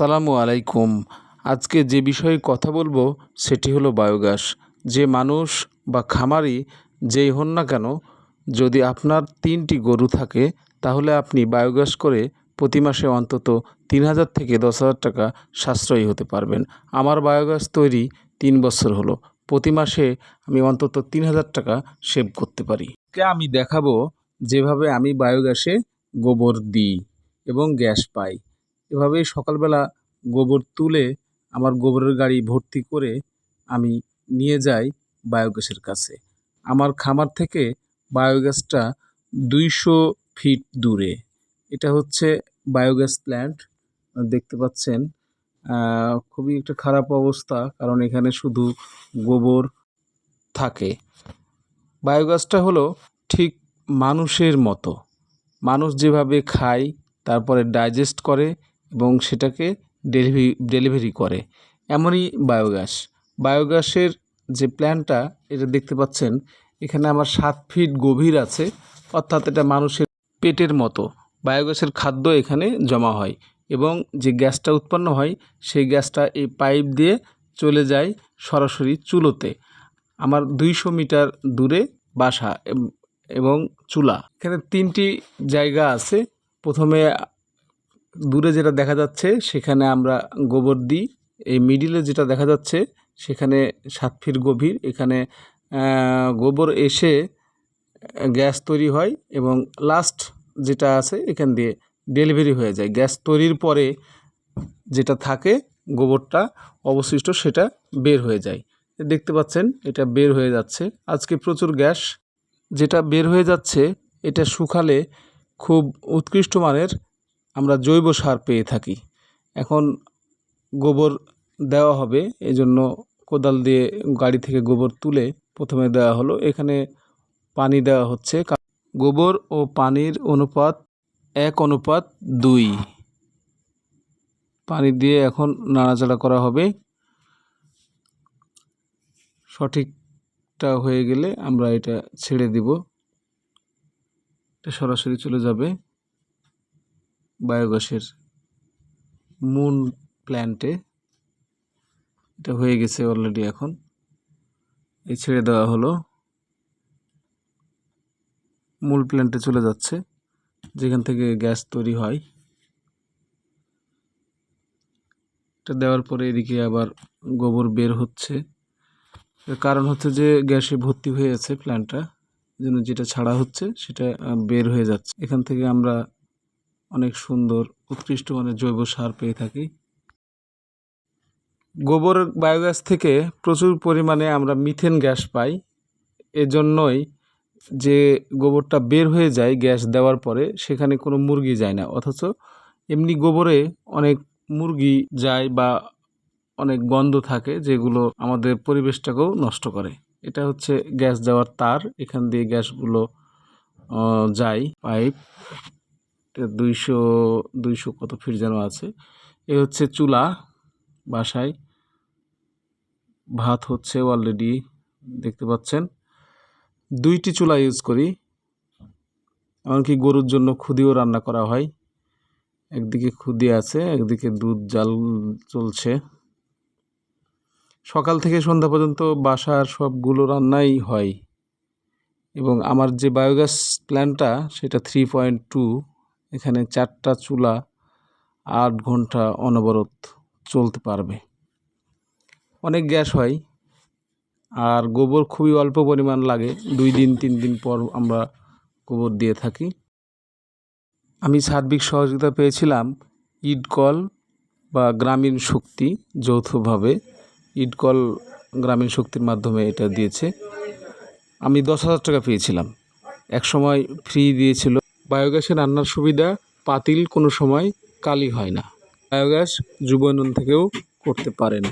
আসসালামু আলাইকুম। আজকে যে বিষয়ে কথা বলব সেটি হলো বায়োগ্যাস। যে মানুষ বা খামারি যেই হন না কেন, যদি আপনার তিনটি গরু থাকে, তাহলে আপনি বায়োগ্যাস করে প্রতি মাসে অন্তত তিন হাজার থেকে দশ হাজার টাকা সাশ্রয়ী হতে পারবেন। আমার বায়োগ্যাস তৈরি তিন বছর হলো। প্রতি মাসে আমি অন্তত তিন হাজার টাকা সেভ করতে পারি। আমি দেখাবো যেভাবে আমি বায়োগ্যাসে গোবর দিই এবং গ্যাস পাই। এভাবেই সকালবেলা গোবর তুলে আমার গোবরের গাড়ি ভর্তি করে আমি নিয়ে যাই বায়োগ্যাসের কাছে। আমার খামার থেকে বায়োগ্যাসটা দুইশো ফিট দূরে। এটা হচ্ছে বায়োগ্যাস প্ল্যান্ট। দেখতে পাচ্ছেন খুবই একটা খারাপ অবস্থা, কারণ এখানে শুধু গোবর থাকে। বায়োগ্যাসটা হলো ঠিক মানুষের মতো। মানুষ যেভাবে খায়, তারপরে ডাইজেস্ট করে এবং সেটাকে ডেলিভারি ডেলিভারি করে। এমনই বায়োগ্যাস। বায়োগ্যাসের যে প্ল্যানটা, এটা দেখতে পাচ্ছেন, এখানে আমার সাত ফিট গভীর আছে, অর্থাৎ এটা মানুষের পেটের মতো। বায়োগ্যাসের খাদ্য এখানে জমা হয় এবং যে গ্যাসটা উৎপন্ন হয়, সেই গ্যাসটা এই পাইপ দিয়ে চলে যায় সরাসরি চুলোতে। আমার দুইশো মিটার দূরে বাসা, এবং চুলা। এখানে তিনটি জায়গা আছে। প্রথমে দূরে যেটা দেখা যাচ্ছে, সেখানে আমরা গোবর দিই। এই মিডিলে যেটা দেখা যাচ্ছে, সেখানে সাত ফিট গভীর। এখানে গোবর এসে গ্যাস তৈরি হয় এবং লাস্ট যেটা আছে, এখান দিয়ে ডেলিভারি হয়ে যায়। গ্যাস তৈরির পরে যেটা থাকে, গোবরটা, অবশিষ্ট সেটা বের হয়ে যায়। দেখতে পাচ্ছেন, এটা বের হয়ে যাচ্ছে। আজকে প্রচুর গ্যাস। যেটা বের হয়ে যাচ্ছে, এটা শুকালে খুব উৎকৃষ্ট মানের আমরা জৈব সার পেয়ে থাকি। এখন গোবর দেওয়া হবে এই জন্য কোদাল দিয়ে গাড়ি থেকে গোবর তুলে প্রথমে দেওয়া হলো। এখানে পানি দেওয়া হচ্ছে। গোবর ও পানির অনুপাত এক অনুপাত দুই। পানি দিয়ে এখন নাড়াচাড়া করা হবে। সঠিকটা হয়ে গেলে আমরা এটা ছেড়ে দিব। এটা সরাসরি চলে যাবে। বায়োগ্যাসের মূল প্ল্যান্টে এটা হয়ে গেছে অলরেডি এখন। এই ছেড়ে দেওয়া হলো। মূল প্ল্যান্টে চলে যাচ্ছে, যেখান থেকে গ্যাস তৈরি হয়। এটা দেওয়ার পরে এদিকে আবার গোবর বের হচ্ছে। কারণ হচ্ছে যে গ্যাসে ভর্তি হয়ে আছে প্ল্যান্টটা জন্য যেটা ছাড়া হচ্ছে সেটা বের হয়ে যাচ্ছে। এখান থেকে আমরা অনেক সুন্দর, উৎকৃষ্ট মানের জৈব সার পেয়ে থাকি। গোবর বায়োগ্যাস থেকে প্রচুর পরিমাণে আমরা মিথেন গ্যাস পাই। এজন্যই যে গোবরটা বের হয়ে যায় গ্যাস দেওয়ার পরে, সেখানে কোনো মুরগি যায় না। অথচ এমনি গোবরে অনেক মুরগি যায় বা অনেক গন্ধ থাকে, যেগুলো আমাদের পরিবেশটাকেও নষ্ট করে। এটা হচ্ছে গ্যাস দেওয়ার তার। এখান দিয়ে গ্যাসগুলো যায়, পাইপ। দুইশো দুইশো কত ফিট যেন আছে। এ হচ্ছে চুলা বাসায়। ভাত হচ্ছে অলরেডি দেখতে পাচ্ছেন। দুইটি চুলা ইউজ করি। এমনকি গরুর জন্য খুদিও রান্না করা হয়। একদিকে খুদি আছে, একদিকে দুধ, জাল চলছে। সকাল থেকে সন্ধ্যা পর্যন্ত বাসার সবগুলো রান্নাই হয়। এবং আমার যে বায়োগ্যাস প্ল্যান্টটা সেটা থ্রি পয়েন্ট টু এখানে চারটা চুলা, আট ঘণ্টা অনবরত চলতে পারবে। অনেক গ্যাস হয় আর গোবর খুবই অল্প পরিমাণ লাগে। দুই দিন, তিন দিন পর আমরা গোবর দিয়ে থাকি। আমি সার্বিক সহযোগিতা পেয়েছিলাম ইডকল বা গ্রামীণ শক্তি যৌথভাবে। ইডকল গ্রামীণ শক্তির মাধ্যমে এটা দিয়েছে। আমি দশ হাজার টাকা পেয়েছিলাম। এক সময় ফ্রি দিয়েছিল বায়োগ্যাসে রান্নার সুবিধা পাতিল কোনো সময় কালি হয় না। বায়োগ্যাস যুব থেকেও করতে পারেন।